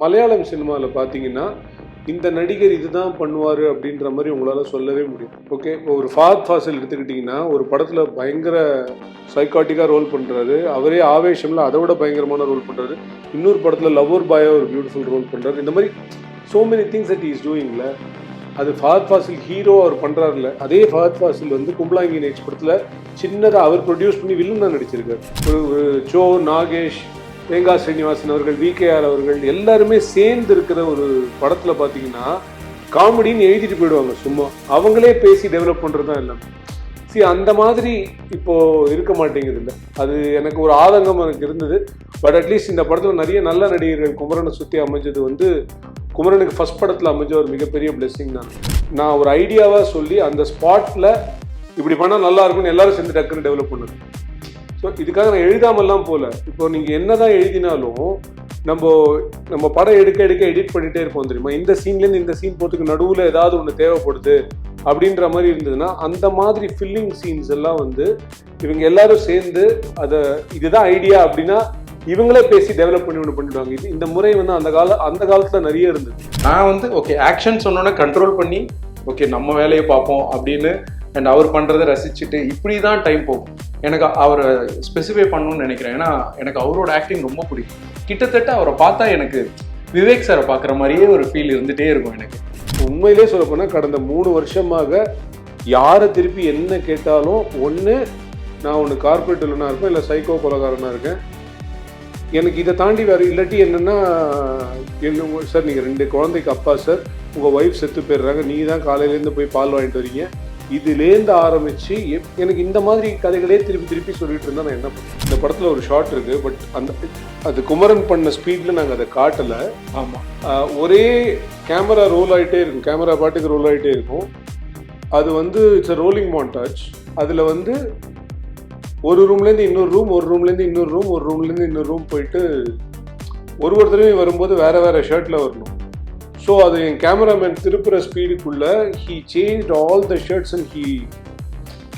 மலையாளம் சினிமாவில் பார்த்தீங்கன்னா இந்த நடிகர் இதுதான் பண்ணுவார் அப்படின்ற மாதிரி உங்களால் சொல்லவே முடியும். ஓகே இப்போ ஒரு ஃபாத் ஃபாசல் எடுத்துக்கிட்டிங்கன்னா ஒரு படத்தில் பயங்கர சைக்காட்டிக்காக ரோல் பண்ணுறாரு அவரே ஆவேஷமில் அதை விட பயங்கரமான ரோல் பண்ணுறாரு இன்னொரு படத்தில் லவ்வர் பாயாக ஒரு பியூட்டிஃபுல் ரோல் பண்ணுறாரு இந்த மாதிரி so many things at is is டூயிங்ல அது ஃபஹத் ஃபாசில் ஹீரோ அவர் பண்ணுறாருல அதே ஃபஹத் ஃபாசில் வந்து கும்பலாங்கி நெக்ஸ்ட் படத்தில் சின்னதாக அவர் ப்ரொடியூஸ் பண்ணி வில்லன் தான் நடிச்சிருக்காரு. ஒரு ஜோ நாகேஷ் வேங்கா ஸ்ரீனிவாசன் அவர்கள் விகேஆர் அவர்கள் எல்லாருமே சேர்ந்து இருக்கிற ஒரு படத்தில் பார்த்தீங்கன்னா காமெடின்னு எழுதிட்டு போயிடுவாங்க சும்மா. அவங்களே பேசி டெவலப் பண்ணுறது தான் எல்லாமே. சி அந்த மாதிரி இப்போது இருக்க மாட்டேங்குது இல்லை. அது எனக்கு ஒரு ஆதங்கம் எனக்கு இருந்தது. பட் அட்லீஸ்ட் இந்த படத்தில் நிறைய நல்ல நடிகர்கள் குமரனை சுற்றி அமைஞ்சது வந்து குமரனுக்கு ஃபஸ்ட் படத்தில் அமைஞ்ச ஒரு மிகப்பெரிய பிளெஸ்ஸிங் தான். நான் ஒரு ஐடியாவாக சொல்லி அந்த ஸ்பாட்டில் இப்படி பண்ணால் நல்லா இருக்கும்னு எல்லாரும் சேர்ந்து டக்குன்னு டெவலப் பண்ணுது. ஸோ இதுக்காக நான் எழுதாமல்லாம் போகல இப்போ நீங்கள் என்னதான் எழுதினாலும் நம்ம நம்ம படம் எடுக்க எடுக்க எடிட் பண்ணிகிட்டே இருப்போம் தெரியுமா? இந்த சீன்லேருந்து இந்த சீன் போகிறதுக்கு நடுவில் ஏதாவது ஒன்று தேவைப்படுது அப்படின்ற மாதிரி இருந்ததுன்னா அந்த மாதிரி ஃபில்லிங் சீன்ஸ் எல்லாம் வந்து இவங்க எல்லாரும் சேர்ந்து அதை இதுதான் ஐடியா அப்படின்னா இவங்களே பேசி டெவலப் பண்ணி ஒன்று பண்ணிடுவாங்க. இது இந்த முறை வந்து அந்த கால அந்த காலத்தில் நிறைய இருந்தது. நான் வந்து ஓகே ஆக்ஷன் சொன்னோன்னே கண்ட்ரோல் பண்ணி ஓகே நம்ம வேலையை பார்ப்போம் அப்படின்னு அண்ட் அவர் பண்ணுறதை ரசிச்சுட்டு இப்படி தான் டைம் போகும். எனக்கு அவரை ஸ்பெசிஃபை பண்ணணும்னு நினைக்கிறேன். ஏன்னா எனக்கு அவரோட ஆக்டிங் ரொம்ப பிடிக்கும். கிட்டத்தட்ட அவரை பார்த்தா எனக்கு விவேக் சாரை பார்க்குற மாதிரியே ஒரு ஃபீல் இருந்துகிட்டே இருக்கும் எனக்கு. உண்மையிலே சொல்லப்போனால் கடந்த மூணு வருஷமாக யாரை திருப்பி என்ன கேட்டாலும் ஒன்று நான் ஒன்று கார்பரேட் இல்லைனா இருப்பேன் இல்லை சைக்கோ கொலகாரனாக இருக்கேன். எனக்கு இதை தாண்டி வேறு இல்லாட்டி என்னென்னா என்ன சார் நீங்கள் ரெண்டு குழந்தைக்கு அப்பா சார் உங்கள் ஒய்ஃப் செத்து போயிடுறாங்க. நீ தான் காலையிலேருந்து போய் பால் வாங்கிட்டு வரீங்க. இதுலேருந்து ஆரம்பித்து எனக்கு இந்த மாதிரி கதைகளே திருப்பி திருப்பி சொல்லிட்டு இருந்தா நான் என்ன பண்ணுவேன் இந்த படத்தில் ஒரு ஷார்ட் இருக்குது பட் அந்த அது குமரன் பண்ண ஸ்பீடில் நாங்கள் அதை காட்டலை. ஆமாம் ஆஹ் ஒரே கேமரா ரோல் ஆகிட்டே இருக்கும். கேமரா பாட்டுக்கு ரோல் ஆகிட்டே இருக்கும். அது வந்து இட்ஸ் ரோலிங் மாண்டாஜ் அதில் வந்து ஒரு ரூம்லேருந்து இன்னொரு ரூம் ஒரு ரூம்லேருந்து இன்னொரு ரூம் ஒரு ரூம்லேருந்து இன்னொரு ரூம் போயிட்டு ஒரு ஒரு தடவையும் வரும்போது வேற வேற ஷர்ட்டில் வரணும். ஸோ அது என் கேமராமேன் திருப்புற ஸ்பீடுக்குள்ள he change all the shirts and he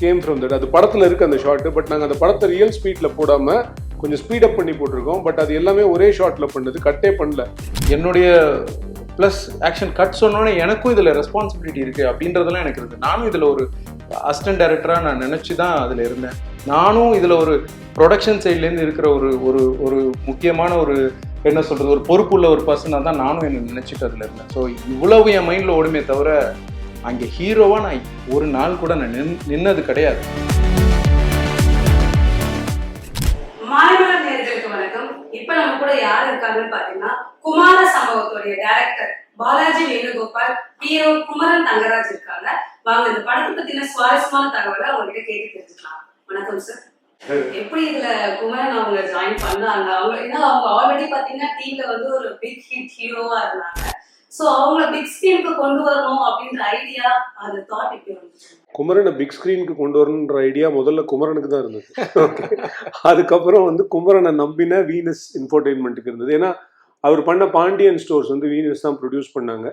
came from that அது படத்தில் இருக்குது அந்த ஷாட்டு பட் நாங்கள் அந்த படத்தை ரியல் ஸ்பீடில் போடாமல் கொஞ்சம் ஸ்பீடப் பண்ணி போட்டிருக்கோம். பட் அது எல்லாமே ஒரே ஷாட்டில் பண்ணது கட்டே பண்ணல. என்னுடைய ப்ளஸ் ஆக்ஷன் கட் சொன்னோன்னே எனக்கும் இதில் ரெஸ்பான்சிபிலிட்டி இருக்குது அப்படின்றதெல்லாம் எனக்கு இருக்குது நானும் இதில் ஒரு அசிஸ்டன்ட் டைரக்டராக நான் நினச்சி தான் அதில் இருந்தேன். நானும் இதில் ஒரு ப்ரொடக்ஷன் சைட்லேருந்து இருக்கிற ஒரு ஒரு ஒரு முக்கியமான ஒரு என்ன சொல்கிறது ஒரு பொறுப்புள்ள ஒரு பர்சனாக தான் நானும் என்ன நினச்சிட்டு அதில் இருந்தேன். ஸோ இவ்வளவு என் மைண்டில் ஓடுமே தவிர அங்கே ஹீரோவாக நான் ஒரு நாள் கூட நான் நின் நின்னது கிடையாது. வணக்கம். இப்ப நம்ம கூட யார் இருக்காங்கன்னு பாத்தீங்கன்னா குமார சம்பவத்துடைய டைரக்டர் பாலாஜி வேணுகோபால் ஹீரோ குமரன் தங்கராஜ் இருக்காங்க. வாங்க இந்த படத்தை பத்தின சுவாரஸ்யமான தகவலை அவங்ககிட்ட கேட்டு தெரிஞ்சுக்கலாம். வணக்கம் சார் எப்படி இதுல குமரன் அவங்க ஜாயின் பண்ணாங்க? அவங்க ஏன்னா அவங்க ஆல்ரெடி பாத்தீங்கன்னா டீம்ல வந்து ஒரு பிக் ஹிட் ஹீரோவா இருந்தாங்க. சோ அவங்கள பிக் ஸ்கிரீனுக்கு கொண்டு வரணும் அப்படின்ற ஐடியா அந்த தாட் இப்படி வந்துச்சு. குமரனை பிக் ஸ்க்ரீனுக்கு கொண்டு வரணுன்ற ஐடியா முதல்ல குமரனுக்கு தான் இருந்தது. அதுக்கப்புறம் வந்து குமரனை நம்பின வீனஸ் இன்ஃபர்டெயின்மெண்ட்டுக்கு இருந்தது. ஏன்னா அவர் பண்ண பாண்டியன் ஸ்டோர்ஸ் வந்து வீனஸ் தான் ப்ரொடியூஸ் பண்ணாங்க.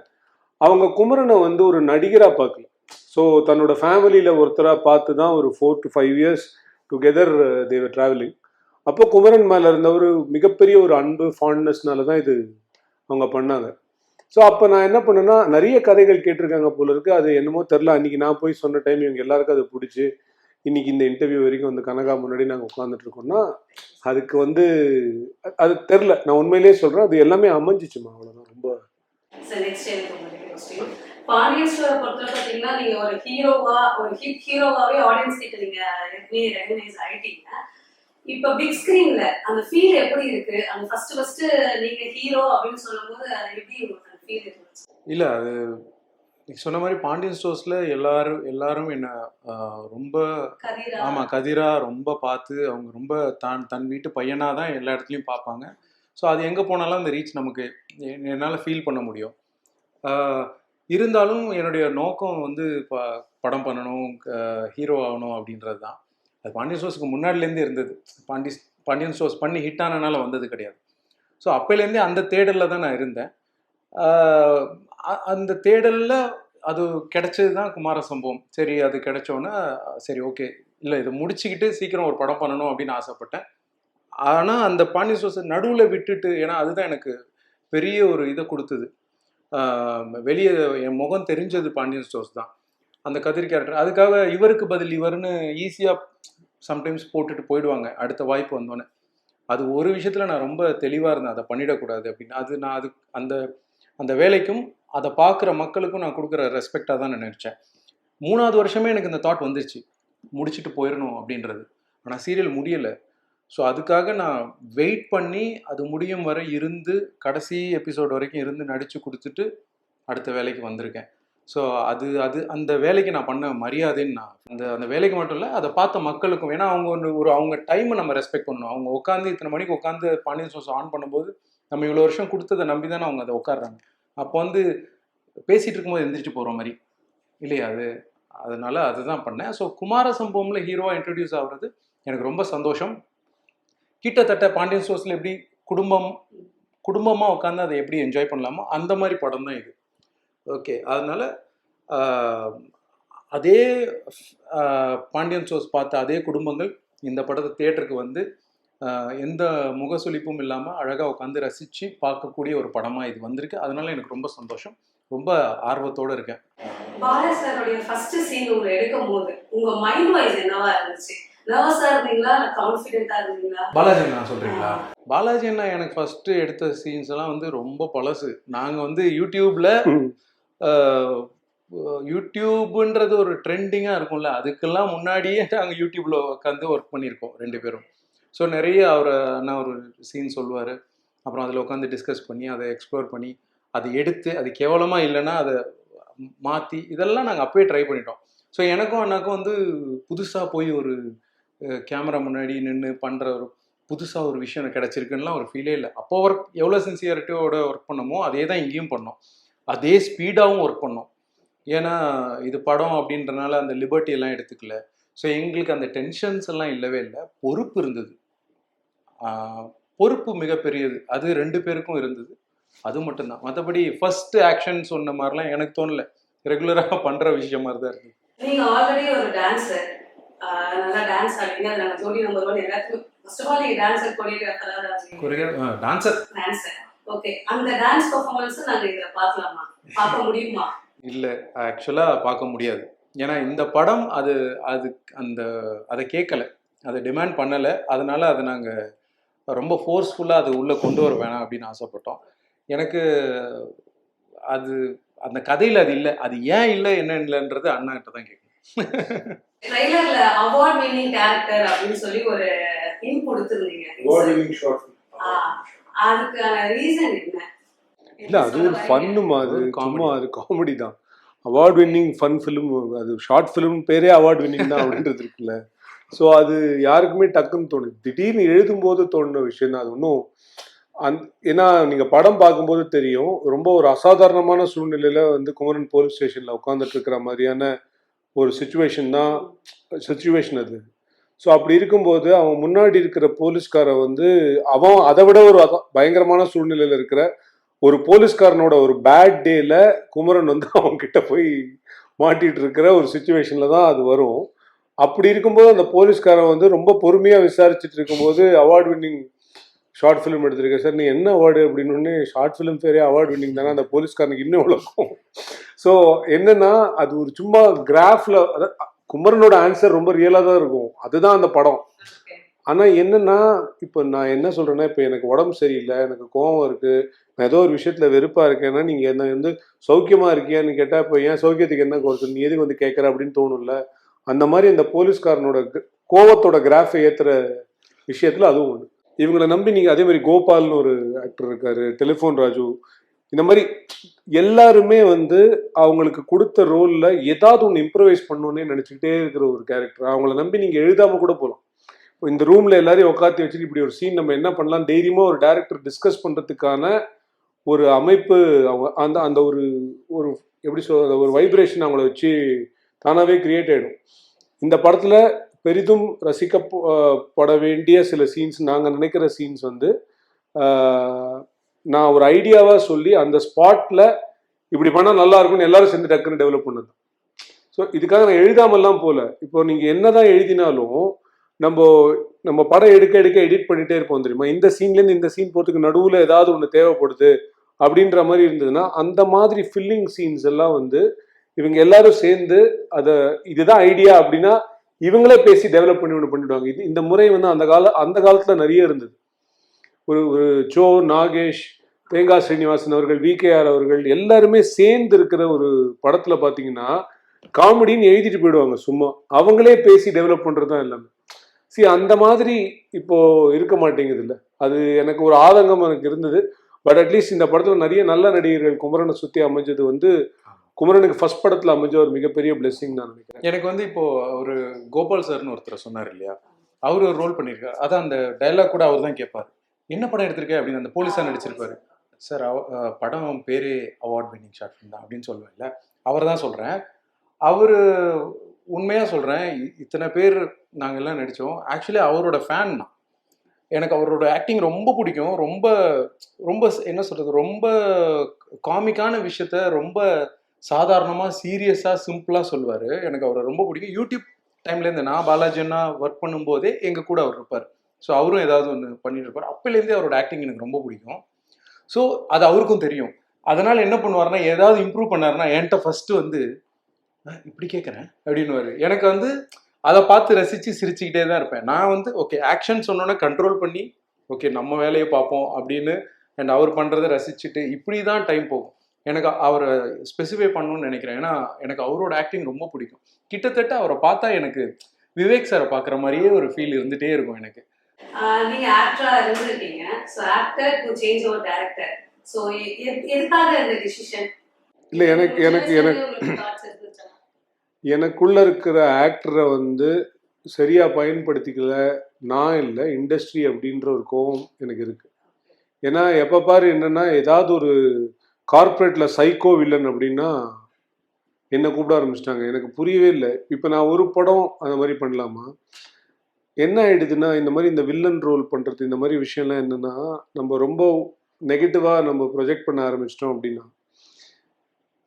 அவங்க குமரனை வந்து ஒரு நடிகராக பார்க்கல ஸோ தன்னோட ஃபேமிலியில் ஒருத்தராக பார்த்து தான் ஒரு four to five years together they were travelling அப்போ குமரன் மேலே இருந்த ஒரு மிகப்பெரிய ஒரு அன்பு ஃபாண்ட்னஸ்னால தான் இது அவங்க பண்ணாங்க. ஸோ அப்போ நான் என்ன பண்ணேன்னா நிறைய கதைகள் கேட்டிருக்காங்க போல இருக்கு. அது என்னமோ தெரில அன்னைக்கு நான் போய் சொன்ன டைம் இவங்க எல்லாருக்கும் அது பிடிச்சி இன்னைக்கு இந்த இன்டர்வியூ வரைக்கும் வந்து கனகா முன்னாடி நாங்கள் உட்காந்துட்டு இருக்கோம்னா அதுக்கு வந்து அது தெரில நான் உண்மையிலேயே சொல்கிறேன் அது எல்லாமே அமைஞ்சிச்சுமா? அவ்வளோதான் ரொம்ப ஸ்டோரை பொறுத்தவரை பார்த்தீங்கன்னா நீங்க ஒரு ஹீரோவா ஒரு ஹிட் ஹீரோவாவே ஆடியன்ஸ் கிட்ட நீங்க ஏற்கனவே ரெகனைஸ் ஆயிட்டீங்க. இப்ப பிக் ஸ்கிரீன்ல அந்த ஃபீல் எப்படி இருக்கு? அந்த ஃபர்ஸ்ட் ஃபர்ஸ்ட் நீங்க ஹீரோ அப்படின்னு சொல்லும்போது அது எப்படி உங்களுக்கு அந்த ஃபீல் இருந்துச்சு? இல்லை அது சொன்ன மாதிரி பாண்டியன் ஸ்டோர்ஸில் எல்லாரும் எல்லாரும் என்ன ரொம்ப ஆமாம் கதிரா ரொம்ப பார்த்து அவங்க ரொம்ப தான் தன் வீட்டு பையனாக தான் எல்லா இடத்துலையும் பார்ப்பாங்க. ஸோ அது எங்கே போனாலும் அந்த ரீச் நமக்கு என்னால் ஃபீல் பண்ண முடியும். இருந்தாலும் என்னுடைய நோக்கம் வந்து ப படம் பண்ணணும் ஹீரோ ஆகணும் அப்படின்றது தான். அது பாண்டியன் ஸ்டோர்ஸ்க்கு முன்னாடிலேருந்தே இருந்தது. பாண்டி பாண்டியன் ஸ்டோர்ஸ் பண்ணி ஹிட் ஆனனால வந்தது கிடையாது. ஸோ அப்போலேருந்தே அந்த தேடலில் தான் நான் இருந்தேன். அந்த தேடலில் அது கிடைச்சது தான் குமார சம்பவம். சரி அது கிடைச்சோன்னே சரி ஓகே இல்லை இதை முடிச்சுக்கிட்டு சீக்கிரம் ஒரு படம் பண்ணணும் அப்படின்னு ஆசைப்பட்டேன். ஆனால் அந்த பாண்டியன் ஸ்டோர்ஸ் நடுவில் விட்டுட்டு ஏன்னா அதுதான் எனக்கு பெரிய ஒரு இதை கொடுத்தது. வெளியே என் முகம் தெரிஞ்சது பாண்டியன் ஸ்டோர்ஸ் தான். அந்த கதிர் கேரக்டர். அதுக்காக இவருக்கு பதில் இவர்னு ஈஸியாக சம்டைம்ஸ் போட்டுட்டு போயிடுவாங்க. அடுத்த வாய்ப்பு வந்தோன்னே அது ஒரு விஷயத்தில் நான் ரொம்ப தெளிவாக இருந்தேன். அதை பண்ணிடக்கூடாது அப்படின்னு. அது நான் அது அந்த அந்த வேலைக்கும் அதை பார்க்குற மக்களுக்கும் நான் கொடுக்குற ரெஸ்பெக்டாக தான் நான் நினச்சேன். மூணாவது வருஷமே எனக்கு இந்த தாட் வந்துருச்சு. முடிச்சுட்டு போயிடணும் அப்படின்றது. ஆனால் சீரியல் முடியலை. ஸோ அதுக்காக நான் வெயிட் பண்ணி அது முடியும் வரை இருந்து கடைசி எபிசோட் வரைக்கும் இருந்து நடித்து கொடுத்துட்டு அடுத்த வேலைக்கு வந்திருக்கேன். ஸோ அது அது அந்த வேலைக்கு நான் பண்ண மரியாதைன்னு நான் அந்த அந்த வேலைக்கு மட்டும் இல்லை அதை பார்த்த மக்களுக்கும் ஏன்னா அவங்க ஒன்று ஒரு அவங்க டைமை நம்ம ரெஸ்பெக்ட் பண்ணணும். அவங்க உட்காந்து இத்தனை மணிக்கு உட்காந்து பாண்டியன் சோஸ் ஆன் பண்ணும்போது நம்ம இவ்வளோ வருஷம் கொடுத்ததை நம்பி தானே அவங்க அதை உட்காடுறாங்க அப்போ வந்து பேசிகிட்டு இருக்கும்போது எந்திரிச்சு போகிற மாதிரி. இல்லையா அது? அதனால அதுதான் பண்ணேன். ஸோ குமார சம்பவம்ல ஹீரோவாக இன்ட்ரடியூஸ் ஆகுறது எனக்கு ரொம்ப சந்தோஷம். கிட்டத்தட்ட பாண்டியன் ஸ்டோர்ஸில் எப்படி குடும்பம் குடும்பமாக உட்காந்து அதை எப்படி என்ஜாய் பண்ணலாமோ அந்த மாதிரி படம் தான் இது. ஓகே அதனால் அதே பாண்டியன் ஸ்டோர்ஸ் பார்த்த அதே குடும்பங்கள் இந்த படத்தை தேட்டருக்கு வந்து எந்த முகசுளிப்பும் இல்லாமல் அழகாக உட்காந்து ரசித்து பார்க்கக்கூடிய ஒரு படமாக இது வந்திருக்கு. அதனால எனக்கு ரொம்ப சந்தோஷம். ரொம்ப ஆர்வத்தோடு இருக்கேன். பாலா சாரோடைய ஃபர்ஸ்ட் சீன் உங்களை எடுக்கும் போது உங்க மைண்ட் வைஸ் என்னவா இருந்துச்சு? நர்வஸா இருந்தீங்களா? இல்ல கான்ஃபிடென்ட்டா இருந்தீங்களா? பாலாஜி அண்ணா சொல்றீங்களா? பாலாஜி அண்ணா எனக்கு ஃபர்ஸ்ட் எடுத்த சீன்ஸ் எல்லாம் வந்து ரொம்ப பழசு. நாங்க வந்து யூடியூப்ல யூடியூப்ன்றது ஒரு ட்ரெண்டிங்கா இருக்கும்ல. அதுக்கெல்லாம் முன்னாடியே நாங்க யூடியூப்ல உட்காந்து ஒர்க் பண்ணியிருக்கோம் ரெண்டு பேரும். ஸோ நிறைய அவர் அண்ணா ஒரு சீன் சொல்லுவார். அப்புறம் அதில் உட்காந்து டிஸ்கஸ் பண்ணி அதை எக்ஸ்ப்ளோர் பண்ணி அதை எடுத்து அது கேவலமாக இல்லைன்னா அதை மாற்றி இதெல்லாம் நாங்கள் அப்பயே ட்ரை பண்ணிட்டோம். ஸோ எனக்கும் அண்ணாக்கும் வந்து புதுசாக போய் ஒரு கேமரா முன்னாடி நின்று பண்ணுற ஒரு புதுசாக ஒரு விஷயம் கிடச்சிருக்குன்னுலாம் ஒரு ஃபீலே இல்லை. அப்போ ஒர்க் எவ்வளோ சின்சியரிட்டியோட ஒர்க் பண்ணமோ அதே தான் இங்கேயும் பண்ணோம். அதே ஸ்பீடாகவும் ஒர்க் பண்ணோம். ஏன்னா இது படம் அப்படின்றனால அந்த லிபர்ட்டி எல்லாம் எடுத்துக்கல. ஸோ எங்களுக்கு அந்த டென்ஷன்ஸ் எல்லாம் இல்லவே இல்லை. பொறுப்பு இருந்தது. பொறுப்பு மிகப்பெரியது. அது ரெண்டு பேருக்கும் இருந்தது. அது மட்டும்தான். மற்றபடி ஃபர்ஸ்ட் ஆக்ஷன் சொன்ன மாதிரிலாம் எனக்கு தோணல. ரெகுலராக பண்ணுற விஷயம் மாதிரி தான் இருக்குது நல்லா டான்ஸ் ஆடுறீங்க அது நாங்க ஜோடி நம்பர் ஒன் எல்லாத்துக்கும் ஃபர்ஸ்ட் ஆஃப் ஆல் நீங்க டான்சர் கொரியோகிராஃபரா தான் கொரியா டான்சர் டான்சர் ஓகே அந்த டான்ஸ் பெர்ஃபார்மன்ஸ் நாங்க இதுல பார்க்கலாமா? பார்க்க முடியுமா? இல்லை ஆக்சுவலாக பார்க்க முடியாது. ஏன்னா இந்த படம் அது அது அந்த அதை கேட்கல. அதை டிமாண்ட் பண்ணலை. அதனால அதை நாங்கள் ரொம்ப ஃபோர்ஸ்ஃபுல்லாக அது உள்ளே கொண்டு வர வேணாம் அப்படின்னு ஆசைப்பட்டோம். எனக்கு அது அந்த கதையில் அது இல்லை. அது ஏன் இல்லை என்ன இல்லைன்றது அண்ணாகிட்ட தான் கேட்கணும். ட்ரைலர்ல அவார்ட் வின்னிங் கேரக்டர் அப்படின்னு சொல்லி ஒரு ஹிண்ட் கொடுத்துருந்தீங்க. ஆ, அதுக்கான ரீசன் என்ன? இல்ல அது ஒரு ஃபன்னுமா அது. சும்மா அது காமெடி தான். அவார்ட் வின்னிங் ஃபன் ஃபிலிம் அது ஷார்ட் ஃபிலிம் பேரே அவார்ட் வின்னிங் தான் அப்படின்றது இருக்குல்ல. ஸோ அது யாருக்குமே டக்குன்னு தோணுது திடீர்னு எழுதும்போது தோணுன விஷயம் தான். அது ஒன்றும் அந் ஏன்னா நீங்கள் படம் பார்க்கும்போது தெரியும் ரொம்ப ஒரு அசாதாரணமான சூழ்நிலையில் வந்து குமரன் போலீஸ் ஸ்டேஷனில் உட்காந்துட்டு இருக்கிற மாதிரியான ஒரு சுச்சுவேஷன் தான் சுச்சுவேஷன் அது. ஸோ அப்படி இருக்கும்போது அவன் முன்னாடி இருக்கிற போலீஸ்கார வந்து அவன் அதை விட ஒரு பயங்கரமான சூழ்நிலையில் இருக்கிற ஒரு போலீஸ்காரனோட ஒரு பேட் டேல குமரன் வந்து அவங்க கிட்ட போய் மாட்டிட்டு இருக்கிற ஒரு சுச்சுவேஷன்ல தான் அது வரும். அப்படி இருக்கும்போது அந்த போலீஸ்காரன் வந்து ரொம்ப பொறுமையா விசாரிச்சுட்டு இருக்கும்போது அவார்ட் வின்னிங் ஷார்ட் ஃபிலிம் எடுத்திருக்கேன் சார் நீ என்ன அவார்டு அப்படின்னு ஷார்ட் ஃபிலிம் பேரே அவார்ட் வின்னிங் தானே அந்த போலீஸ்காரனுக்கு இன்னும் விளக்கும் ஸோ என்னன்னா அது ஒரு சும்மா கிராஃப்ல குமரனோட ஆன்சர் ரொம்ப ரியலாக தான் இருக்கும். அதுதான் அந்த படம். ஆனால் என்னன்னா இப்போ நான் என்ன சொல்றேன்னா இப்போ எனக்கு உடம்பு சரியில்லை எனக்கு கோவம் இருக்கு நான் ஏதோ ஒரு விஷயத்துல வெறுப்பா இருக்கேன்னா நீங்க என்ன வந்து சௌக்கியமா இருக்கியான்னு கேட்டா இப்போ ஏன் சௌக்கியத்துக்கு என்ன குறைச்சல் நீ எதுக்கு வந்து கேட்கற அப்படின்னு தோணும்ல? அந்த மாதிரி அந்த போலீஸ்காரனோட கோவத்தோட கிராஃபை ஏத்துற விஷயத்துல அதுவும் ஒன்று இவங்களை நம்பி நீங்க அதே மாதிரி கோபால்னு ஒரு ஆக்டர் இருக்காரு டெலிஃபோன் ராஜு. இந்த மாதிரி எல்லாருமே வந்து அவங்களுக்கு கொடுத்த ரோல்ல ஏதாவது ஒன்று இம்ப்ரவைஸ் பண்ணணும்னே நினைச்சுக்கிட்டே இருக்கிற ஒரு கேரக்டர் அவங்கள நம்பி நீங்க எழுதாம கூட போகலாம் இந்த ரூம்ல எல்லாரையும் உட்காந்து வச்சுட்டு இப்படி ஒரு சீன் நம்ம என்ன பண்ணலாம்? தைரியமா ஒரு டேரக்டர் டிஸ்கஸ் பண்றதுக்கான ஒரு அமைப்பு அவங்க அந்த அந்த ஒரு ஒரு எப்படி சொல்ற ஒரு வைப்ரேஷன் அவங்கள வச்சு தானாவே கிரியேட் ஆயிடும். இந்த படத்துல பெரிதும் ரசிக்கப்பட வேண்டிய சில சீன்ஸ் நாங்கள் நினைக்கிற சீன்ஸ் வந்து நான் ஒரு ஐடியாவாக சொல்லி அந்த ஸ்பாட்டில் இப்படி பண்ணால் நல்லா இருக்கும்னு எல்லாரும் சேர்ந்து டக்குன்னு டெவலப் பண்ணது. ஸோ இதுக்காக நான் எழுதாமல்லாம் போல. இப்போ என்ன என்னதான் எழுதினாலும் நம்ம நம்ம படம் எடுக்க எடுக்க எடிட் பண்ணிட்டே இருப்போம் தெரியுமா? இந்த சீன்லேருந்து இந்த சீன் போகிறதுக்கு நடுவில் ஏதாவது ஒன்று தேவைப்படுது அப்படின்ற மாதிரி இருந்ததுன்னா அந்த மாதிரி ஃபில்லிங் சீன்ஸ் எல்லாம் வந்து இவங்க எல்லாரும் சேர்ந்து அதை இதுதான் ஐடியா அப்படின்னா இவங்களே பேசி டெவலப் பண்ணி ஒன்று பண்ணிடுவாங்க. இது இந்த முறை வந்து அந்த கால அந்த காலத்தில் நிறைய இருந்தது. ஒரு ஒரு ஜோ நாகேஷ் தேங்கா ஸ்ரீனிவாசன் அவர்கள் விகேஆர் அவர்கள் எல்லாருமே சேர்ந்து இருக்கிற ஒரு படத்தில் பார்த்தீங்கன்னா காமெடின்னு எழுதிட்டு போயிடுவாங்க சும்மா. அவங்களே பேசி டெவலப் பண்ணுறது தான் எல்லாமே. சி அந்த மாதிரி இப்போ இருக்க மாட்டேங்குது இல்லை அது எனக்கு ஒரு ஆதங்கம் எனக்கு இருந்தது. பட் அட்லீஸ்ட் இந்த படத்தில் நிறைய நல்ல நடிகர்கள் குமரனை சுற்றி அமைஞ்சது வந்து குமரனுக்கு ஃபர்ஸ்ட் படத்தில் அமைஞ்ச ஒரு மிகப்பெரிய பிளெஸிங் நான் நினைக்கிறேன். எனக்கு வந்து இப்போ ஒரு கோபால் சார்னு ஒருத்தர் சொன்னார் இல்லையா? அவர் ஒரு ரோல் பண்ணியிருக்காரு. அதான் அந்த டைலாக் கூட அவர் தான் கேட்பார். என்ன படம் எடுத்திருக்க? அப்படின்னு அந்த போலீஸாக நடிச்சிருப்பாரு. சார் படம் பேரே அவார்ட் வின்னிங் ஷார்ட் ஃபிலிம் தான் அப்படின்னு சொல்லுவேன்ல அவர் தான் சொல்கிறேன் அவர் உண்மையாக சொல்கிறேன் இத்தனை பேர் நாங்கள் எல்லாம் நடித்தோம் ஆக்சுவலி அவரோட ஃபேன் தான் எனக்கு அவரோட ஆக்டிங் ரொம்ப பிடிக்கும். ரொம்ப ரொம்ப என்ன சொல்கிறது ரொம்ப காமிக்கான விஷயத்த ரொம்ப சாதாரணமாக சீரியஸாக சிம்பிளாக சொல்லுவார். எனக்கு அவரை ரொம்ப பிடிக்கும். யூடியூப் டைம்லேருந்து நான் பாலாஜி அண்ணா ஒர்க் பண்ணும்போதே எங்கள் கூட அவர் இருப்பார். ஸோ அவரும் ஏதாவது ஒன்று பண்ணிட்டு இருப்பார். அப்போலேருந்தே அவரோட ஆக்டிங் எனக்கு ரொம்ப பிடிக்கும். ஸோ அது அவருக்கும் தெரியும். அதனால் என்ன பண்ணுவாருன்னா ஏதாவது இம்ப்ரூவ் பண்ணாருன்னா என்கிட்ட ஃபஸ்ட்டு வந்து இப்படி கேட்குறேன் அப்படின்னுவார். எனக்கு வந்து அதை பார்த்து ரசித்து சிரிச்சுக்கிட்டே தான் இருப்பேன். நான் வந்து ஓகே ஆக்ஷன் சொன்னோன்னே கண்ட்ரோல் பண்ணி ஓகே நம்ம வேலையை பார்ப்போம் அப்படின்னு அண்ட் அவர் பண்ணுறதை ரசிச்சுட்டு இப்படி தான் டைம் போகும். எனக்கு அவரை ஸ்பெசிஃபை பண்ணணும்னு நினைக்கிறேன். ஏன்னா எனக்கு அவரோட ஆக்டிங் ரொம்ப பிடிக்கும். கிட்டத்தட்ட அவரை பார்த்தா எனக்கு விவேக் சாரை பார்க்குற மாதிரியே ஒரு ஃபீல் இருந்துகிட்டே இருக்கும் எனக்கு. நீங்க ஆக்டரா இருந்திருக்கீங்க. So actor to change over director so எதுக்காக இந்த டிசிஷன் இல்லை எனக்கு எனக்கு எனக்கு எனக்குள்ள இருக்கிற ஆக்டரை வந்து சரியா பயன்படுத்திக்கல நான் இல்லை இண்டஸ்ட்ரி அப்படின்ற ஒரு கோவம் எனக்கு இருக்கு. ஏன்னா எப்போ பாரு என்னன்னா ஏதாவது ஒரு கார்ப்பரேட்டில் சைக்கோ வில்லன் அப்படின்னா என்னை கூப்பிட ஆரம்பிச்சிட்டாங்க. எனக்கு புரியவே இல்லை. இப்போ நான் ஒரு படம் அந்த மாதிரி பண்ணலாமா? என்ன ஆயிடுதுன்னா இந்த மாதிரி இந்த வில்லன் ரோல் பண்ணுறது இந்த மாதிரி விஷயம்லாம் என்னென்னா நம்ம ரொம்ப நெகட்டிவாக நம்ம ப்ரொஜெக்ட் பண்ண ஆரம்பிச்சிட்டோம் அப்படின்னா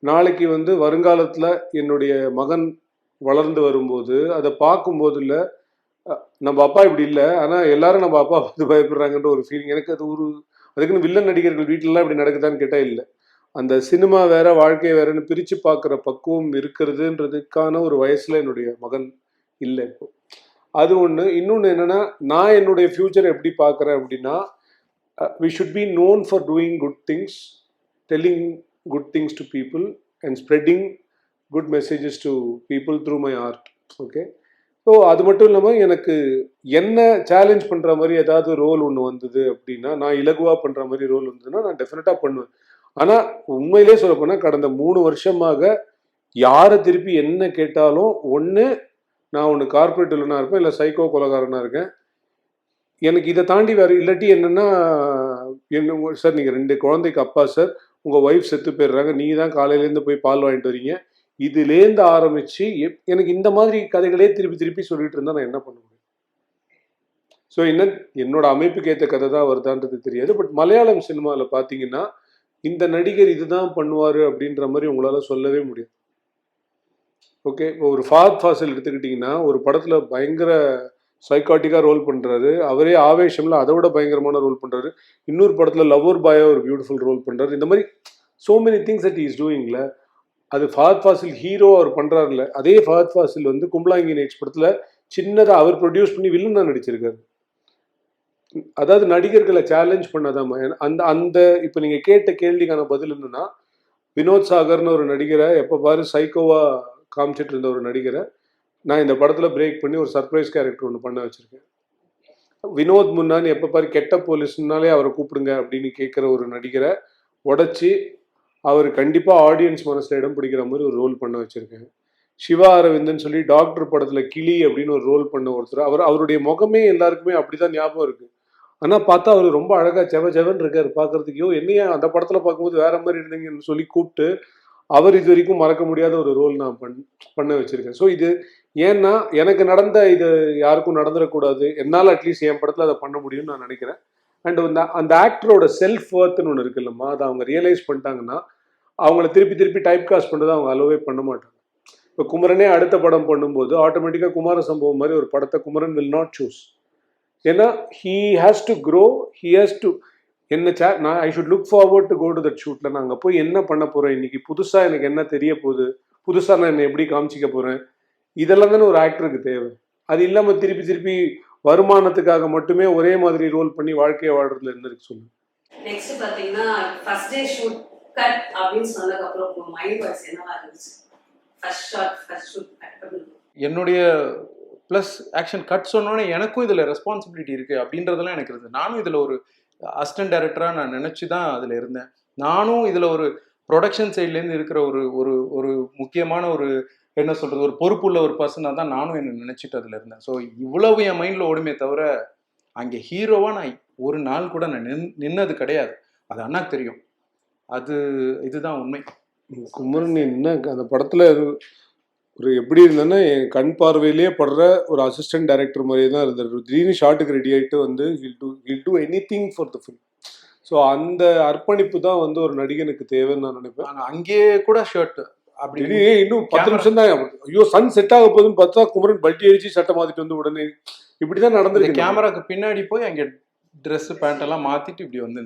நாளைக்கு வந்து வருங்காலத்தில் என்னுடைய மகன் வளர்ந்து வரும்போது அதை பார்க்கும்போது நம்ம அப்பா இப்படி இல்லை. ஆனால் எல்லாரும் நம்ம அப்பா பார்த்து பயப்படுறாங்கன்ற ஒரு ஃபீலிங் எனக்கு அது ஒரு அதுக்குன்னு வில்லன் நடிகர்கள் வீட்டிலலாம் இப்படி நடக்குதான்னு கேட்டால் இல்லை. அந்த சினிமா வேற வாழ்க்கை வேறன்னு பிரிச்சு பார்க்குற பக்குவம் இருக்கிறதுன்றதுக்கான ஒரு வயசுல என்னுடைய மகன் இல்லை இப்போ. அது ஒன்று இன்னொன்று என்னன்னா நான் என்னுடைய ஃப்யூச்சர் எப்படி பார்க்குறேன் அப்படின்னா we should be known for doing good things telling good things to people and spreading good messages to people through my art okay so அது மட்டும் இல்லாமல் எனக்கு என்ன சேலஞ்ச் பண்ணுற மாதிரி ஏதாவது ரோல் ஒன்று வந்தது அப்படின்னா நான் இலகுவாக பண்ணுற மாதிரி ரோல் வந்ததுன்னா நான் டெஃபினட்டாக பண்ணுவேன். ஆனால் உண்மையிலே சொல்லப்போனால் கடந்த மூணு வருஷமாக யாரை திருப்பி என்ன கேட்டாலும் ஒன்று நான் ஒன்று கார்பரேட் இல்லைனா இருப்பேன் இல்லை சைக்கோ கொலகாரனாக இருக்கேன். எனக்கு இதை தாண்டி வேறு இல்லாட்டி என்னென்னா என்ன சார் நீங்கள் ரெண்டு குழந்தைக்கு அப்பா சார் உங்கள் ஒய்ஃப் செத்து போயிடுறாங்க. நீங்கள் தான் காலையிலேருந்து போய் பால் வாங்கிட்டு வரீங்க. இதுலேருந்து ஆரம்பித்து எனக்கு இந்த மாதிரி கதைகளே திருப்பி திருப்பி சொல்லிட்டு இருந்தால் நான் என்ன பண்ண முடியும்? ஸோ என்ன என்னோட அமைப்புக்கு ஏற்ற கதை தான் வருதான்றது தெரியாது. பட் மலையாளம் சினிமாவில் பார்த்தீங்கன்னா இந்த நடிகர் இதுதான் பண்ணுவார் அப்படின்ற மாதிரி உங்களால் சொல்லவே முடியாது. ஓகே இப்போ ஒரு ஃபாத் ஃபாசில் எடுத்துக்கிட்டிங்கன்னா ஒரு படத்தில் பயங்கர சைக்காட்டிக்காக ரோல் பண்ணுறாரு அவரே ஆவேஷமில் அதை விட பயங்கரமான ரோல் பண்ணுறாரு இன்னொரு படத்தில் லவ்வர் பாயாக ஒரு பியூட்டிஃபுல் ரோல் பண்ணுறாரு இந்த மாதிரி so many things at is டூயிங்ல அது ஃபாத் ஃபாசில் ஹீரோ அவர் பண்ணுறாருல அதே ஃபாத் ஃபாசில் வந்து கும்பலாங்கி நைட்ஸ் படத்தில் சின்னதாக அவர் ப்ரொடியூஸ் பண்ணி வில்லனா நடிச்சிருக்காரு. அதாவது நடிகர்களை சேலஞ்ச் பண்ணாதாம்மா. ஏன்னா அந்த அந்த இப்போ நீங்கள் கேட்ட கேள்விக்கான பதில் என்னன்னா வினோத் சாகர்னு ஒரு நடிகரை எப்போ பாரு சைக்கோவா காமிச்சிட்டு இருந்த ஒரு நடிகரை நான் இந்த படத்தில் பிரேக் பண்ணி ஒரு சர்ப்ரைஸ் கேரக்டர் ஒன்று பண்ண வச்சுருக்கேன். வினோத் முன்னான்னு எப்போ பாரு கெட்ட போலீஸ்னாலே அவரை கூப்பிடுங்க அப்படின்னு கேட்குற ஒரு நடிகரை உடச்சி அவர் கண்டிப்பாக ஆடியன்ஸ் மனசில் இடம் பிடிக்கிற மாதிரி ஒரு ரோல் பண்ண வச்சுருக்கேன். சிவா அரவிந்தன் சொல்லி டாக்டர் படத்தில் கிளி அப்படின்னு ஒரு ரோல் பண்ண ஒருத்தர். அவர் அவருடைய முகமே எல்லாருக்குமே அப்படிதான் ஞாபகம் இருக்கு. ஆனால் பார்த்தா அவர் ரொம்ப அழகாக செவ செவன் இருக்கார் பார்க்கறதுக்கு யோ என்னையா அந்த படத்தில் பார்க்கும்போது வேற மாதிரி இருந்தீங்கன்னு சொல்லி கூப்பிட்டு அவர் இது வரைக்கும் மறக்க முடியாத ஒரு ரோல் நான் பண் பண்ண வச்சுருக்கேன். ஸோ இது ஏன்னா எனக்கு நடந்த இது யாருக்கும் நடந்துடக்கூடாது. என்னால் அட்லீஸ்ட் என் படத்தில் அதை பண்ண முடியும்னு நான் நினைக்கிறேன். அண்ட் அந்த அந்த ஆக்டரோட செல்ஃப் ஒர்த்னு ஒன்று இருக்குல்லம்மா அதை அவங்க ரியலைஸ் பண்ணிட்டாங்கன்னா அவங்கள திருப்பி திருப்பி டைப் காஸ்ட் பண்ணுறது அவங்க அலோவே பண்ண மாட்டாங்க. இப்போ குமரனே அடுத்த படம் பண்ணும்போது ஆட்டோமேட்டிக்காக குமார சம்பவம் மாதிரி ஒரு படத்தை குமரன் வில் நாட் சூஸ் ஏன்னா he has to grow he has to என்ன சே நான் I should look forward to go to that ஷூட்டில் நான் அங்கே போய் என்ன பண்ண போகிறேன் இன்னைக்கு புதுசாக எனக்கு என்ன தெரிய போகுது? புதுசாக நான் என்னை எப்படி காமிச்சிக்க போகிறேன் இதெல்லாம் தானே ஒரு ஆக்டருக்கு தேவை. அது இல்லாமல் திருப்பி திருப்பி வருமானத்துக்காக மட்டுமே ஒரே மாதிரி ரோல் பண்ணி வாழ்க்கையை வாழ்றதுல இருந்திருக்கு சொல்லு? நெக்ஸ்ட் பாத்தீங்கன்னா ஃபர்ஸ்ட் டே ஷூட் கட் அப்படின்னு சொன்னதுக்கு அப்புறம் உங்க மைண்ட் வாய்ஸ் என்னவா இருந்துச்சு? First shot first shoot cut பண்ணுங்க என்னுடைய ப்ளஸ் ஆக்ஷன் கட் சொன்னோன்னே எனக்கும் இதில் ரெஸ்பான்சிபிலிட்டி இருக்குது அப்படின்றதெல்லாம் எனக்கு இருந்தது. நானும் இதில் ஒரு அசிஸ்டன்ட் டைரக்டராக நான் நினச்சி தான் அதில் இருந்தேன். நானும் இதில் ஒரு ப்ரொடக்ஷன் சைட்லேருந்து இருக்கிற ஒரு ஒரு ஒரு முக்கியமான ஒரு என்ன சொல்கிறது ஒரு பொறுப்புள்ள ஒரு பர்சனாக தான் நானும் என்ன நினச்சிட்டு அதில் இருந்தேன். ஸோ இவ்வளவு என் மைண்டில் ஓடுமே தவிர அங்கே ஹீரோவாக நான் ஒரு நாள் கூட நான் நின் நின்னது கிடையாது. அது அண்ணா தெரியும். அது இதுதான் உண்மை. குமரன் என்ன அந்த படத்தில் ஒரு எப்படி இருந்தேன்னா என் கண் பார்வையிலேயே படுற ஒரு அசிஸ்டன்ட் டைரக்டர் மாதிரியே தான் இருந்தார் திடீர்னு ஷாட்டுக்கு ரெடி ஆகிட்டு வந்து he'll do he'll do anything for the film so அந்த அர்ப்பணிப்பு தான் வந்து ஒரு நடிகனுக்கு தேவைன்னு நான் நினைப்பேன். நாங்கள் அங்கேயே கூட ஷர்ட் அப்படி இன்னும் பத்து நிமிஷம் தான் ஐயோ சன் செட் ஆக போகுதுன்னு பார்த்தா குமரன் பல்ட்டி அடிச்சு சட்டை மாத்திட்டு வந்து உடனே. இப்படிதான் நடந்திருக்கு. கேமராக்கு பின்னாடி போய் அங்கே ட்ரெஸ் பேண்ட் எல்லாம் மாத்திட்டு இப்படி வந்து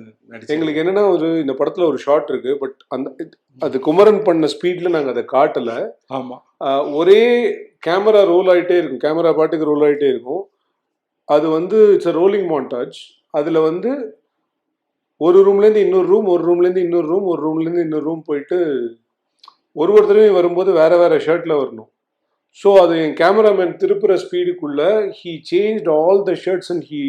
எங்களுக்கு என்னன்னா ஒரு இந்த படத்துல ஒரு ஷாட் இருக்கு பட் அந்த அது குமரன் பண்ண ஸ்பீட்ல நாங்க அதை காட்டல. ஆமா. ஒரே கேமரா ரோல் ஆயிட்டே இருக்கும். கேமரா பாட்டுக்கு ரோல் ஆயிட்டே இருக்கும். அது வந்து இட்ஸ் ரோலிங் மாண்டாஜ் அதுல வந்து ஒரு ரூம்ல இருந்து இன்னொரு ரூம் ஒரு ரூம்ல இருந்து இன்னொரு ரூம் ஒரு ரூம்ல இருந்து இன்னொரு ரூம் போயிட்டு ஒரு ஒரு தடவையும் வரும்போது வேற வேற ஷர்ட்ல வரணும். ஸோ அது என் கேமராமேன் திருப்புற ஸ்பீடுக்குள்ள he change all the shirts and he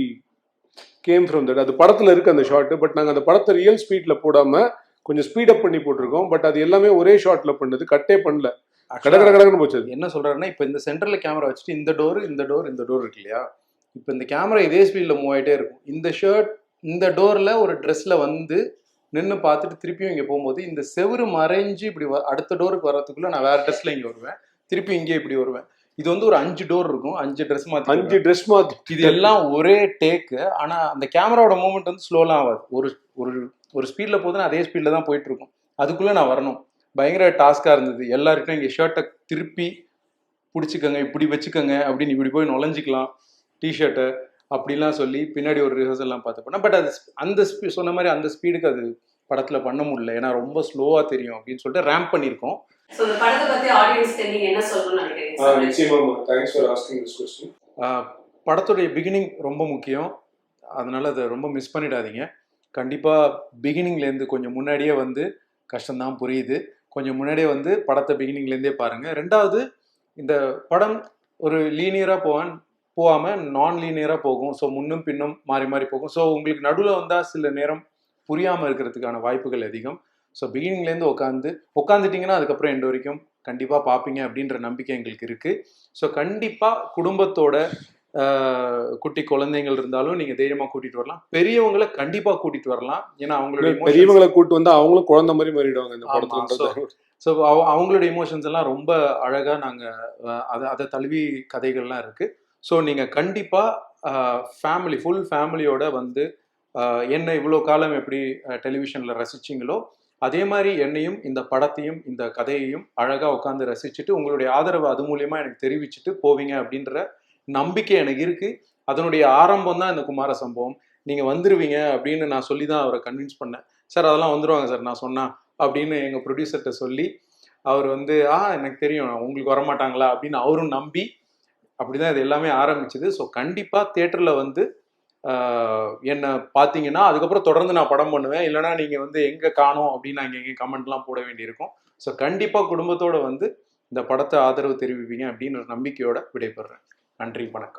came from that அது படத்துல இருக்கு அந்த ஷாட் பட் நாங்கள் அந்த படத்தை ரியல் ஸ்பீட்ல போடாம கொஞ்சம் ஸ்பீட் அப் பண்ணி போட்டிருக்கோம். பட் அது எல்லாமே ஒரே ஷாட்ல பண்ணது. கட்டே பண்ணல. கட கட கடன்னு போச்சு. என்ன சொல்றாருன்னா இப்போ இந்த சென்டர்ல கேமரா வச்சுட்டு இந்த டோர் இந்த டோர் இந்த டோர் இருக்கு இல்லையா? இப்போ இந்த கேமரா இதே ஸ்பீடில் மூவ் ஆயிட்டே இருக்கும். இந்த ஷர்ட் இந்த டோர்ல ஒரு ட்ரெஸ்ல வந்து நின்று பார்த்துட்டு திருப்பியும் இங்கே போகும்போது இந்த செவுரு மறைஞ்சு இப்படி வ- அடுத்த டோருக்கு வரதுக்குள்ள நான் வேற ட்ரெஸ்ல இங்கே வருவேன். திருப்பி இங்கே இப்படி வருவேன். இது வந்து ஒரு அஞ்சு டோர் இருக்கும். அஞ்சு ட்ரெஸ் மாத்தி அஞ்சு ட்ரெஸ் மாத்தி. இது எல்லாம் ஒரே டேக்கு ஆனா அந்த கேமராவோட மூவ்மெண்ட் வந்து ஸ்லோலாம் ஆகாது. ஒரு ஒரு ஒரு ஸ்பீட்ல போகுதுன்னா அதே ஸ்பீட்ல தான் போயிட்டு இருக்கும். அதுக்குள்ள நான் வரணும். பயங்கர டாஸ்கா இருந்தது. எல்லாருக்கும் இங்க ஷர்ட்டை திருப்பி பிடிச்சிக்கங்க இப்படி வச்சுக்கோங்க அப்படின்னு இப்படி போய் நுழைஞ்சிக்கலாம். டிஷர்ட்டை அப்படிலாம் சொல்லி பின்னாடி ஒரு ரிஹர்சல் எல்லாம் பார்த்து பண்ணேன் பட் அது அந்த ஸ்பீ சொன்ன மாதிரி அந்த ஸ்பீடுக்கு அது படத்துல பண்ண முடியல. ஏன்னா ரொம்ப ஸ்லோவா தெரியும் அப்படின்னு சொல்லிட்டு ரேம்ப் பண்ணியிருக்கோம். ஸோ இந்த படத்தை பத்தி ஆடியன்ஸ்க்கு நீங்க என்ன சொல்லணும்னு நினைக்கிறீங்க நிச்சயமா thanks for asking this question ah படத்துடைய பிகினிங் ரொம்ப முக்கியம். அதனால அதை ரொம்ப மிஸ் பண்ணிடாதீங்க. கண்டிப்பாக பிகினிங்லேருந்து கொஞ்சம் முன்னாடியே வந்து கஷ்டம்தான் புரியுது. கொஞ்சம் முன்னாடியே வந்து படத்தை பிகினிங்லேருந்தே பாருங்கள் ரெண்டாவது இந்த படம் ஒரு லீனியராக போவான் போகாமல் நான் லீனியராக போகும். ஸோ முன்னும் பின்னும் மாறி மாறி போகும். ஸோ உங்களுக்கு நடுவில் வந்தால் சில நேரம் புரியாமல் இருக்கிறதுக்கான வாய்ப்புகள் அதிகம். ஸோ பிகினிங்லேருந்து உட்காந்து உட்காந்துட்டிங்கன்னா அதுக்கப்புறம் எண்டு வரைக்கும் கண்டிப்பாக பார்ப்பீங்க அப்படின்ற நம்பிக்கை எங்களுக்கு இருக்குது ஸோ கண்டிப்பாக குடும்பத்தோட குட்டி குழந்தைங்கள் இருந்தாலும் நீங்கள் தைரியமாக கூட்டிகிட்டு வரலாம். பெரியவங்களை கண்டிப்பாக கூட்டிகிட்டு வரலாம். ஏன்னா அவங்களுடைய பெரியவங்களை கூட்டு வந்தா அவங்களும் குழந்தை மாதிரி மாறிடுவாங்க இந்த படத்துல ஸோ அவங்களுடைய இமோஷன்ஸ் எல்லாம் ரொம்ப அழகாக நாங்கள் அதை அதை தழுவி கதைகள்லாம் இருக்குது ஸோ நீங்கள் கண்டிப்பாக ஃபேமிலி ஃபுல் ஃபேமிலியோட வந்து என்னை இவ்வளோ காலம் எப்படி டெலிவிஷனில் ரசிச்சிங்களோ அதே மாதிரி என்னையும் இந்த படத்தையும் இந்த கதையையும் அழகாக உட்காந்து ரசிச்சுட்டு உங்களுடைய ஆதரவு அது மூலியமாக எனக்கு தெரிவிச்சுட்டு போவீங்க அப்படின்ற நம்பிக்கை எனக்கு இருக்குது அதனுடைய ஆரம்பம் தான் இந்த குமார சம்பவம். நீங்கள் வந்துடுவீங்க அப்படின்னு நான் சொல்லி தான் அவரை கன்வின்ஸ் பண்ணேன். சார் அதெல்லாம் வந்துருவாங்க சார் நான் சொன்னேன் அப்படின்னு எங்கள் ப்ரொடியூசர்கிட்ட சொல்லி அவர் வந்து ஆ எனக்கு தெரியும். உங்களுக்கு வரமாட்டாங்களா? அப்படின்னு அவரும் நம்பி அப்படிதான் இது எல்லாமே ஆரம்பிச்சது. ஸோ கண்டிப்பாக தேட்டரில் வந்து என்னை பார்த்தீங்கன்னா அதுக்கப்புறம் தொடர்ந்து நான் படம் பண்ணுவேன். இல்லைனா நீங்கள் வந்து எங்கே காணும் அப்படின்னு நாங்கள் எங்கேயும் கமெண்ட்லாம் போட வேண்டியிருக்கும். ஸோ கண்டிப்பாக குடும்பத்தோடு வந்து இந்த படத்தை ஆதரவு தெரிவிப்பீங்க அப்படின்னு ஒரு நம்பிக்கையோட விடைபெறுறேன். நன்றி வணக்கம்.